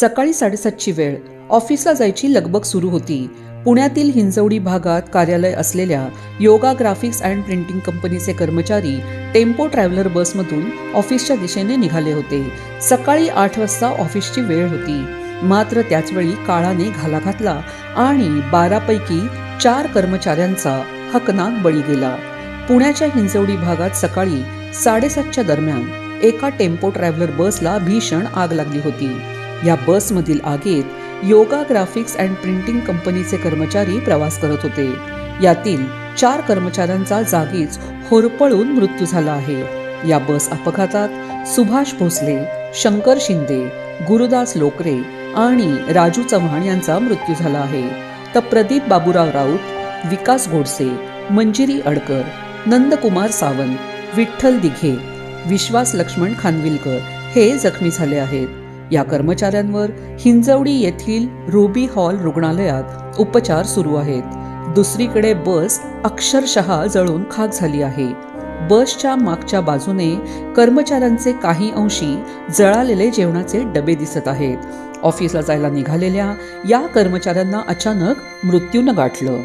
सकाळी साडेसातची वेळ. ऑफिसला जायची लगबग सुरू होती. पुण्यातील हिंजवडी भागात कार्यालय असलेल्या योगा ग्राफिक्स अँड प्रिंटिंग कंपनीचे कर्मचारी टेम्पो ट्रॅव्हलर बसमधून ऑफिसच्या दिशेने निघाले होते. सकाळी आठ वाजता ऑफिसची वेळ होती. मात्र त्याचवेळी काळाने घाला घातला आणि बारापैकी चार कर्मचाऱ्यांचा हकनाक बळी गेला. पुण्याच्या हिंजवडी भागात सकाळी साडेसातच्या दरम्यान एका टेम्पो ट्रॅव्हलर बसला भीषण आग लागली होती. या बसमधील आगीत योगा ग्राफिक्स अँड प्रिंटिंग कंपनीचे कर्मचारी प्रवास करत होते. यातील चार कर्मचाऱ्यांचा जागीच होरपळून मृत्यू झाला आहे. या बस अपघातात सुभाष भोसले शंकर शिंदे गुरुदास लोकरे आणि राजू चव्हाण यांचा मृत्यू झाला आहे. तर प्रदीप बाबूराव राऊत विकास गोडसे मंजिरी अडकर नंदकुमार सावंत विठ्ठल दिघे विश्वास लक्ष्मण खानविलकर हे जखमी झाले आहेत. या कर्मचाऱ्यांवर हिंजवडी येथील रुबी हॉल रुग्णालयात उपचार सुरू आहेत. दुसरीकडे बस अक्षरशः जळून खाक झाली आहे. बसच्या मागच्या बाजूने कर्मचाऱ्यांचे काही अंशी जळालेले जेवणाचे डबे दिसत आहेत. ऑफिसला जायला निघालेल्या या कर्मचाऱ्यांना अचानक मृत्यूनं गाठलं.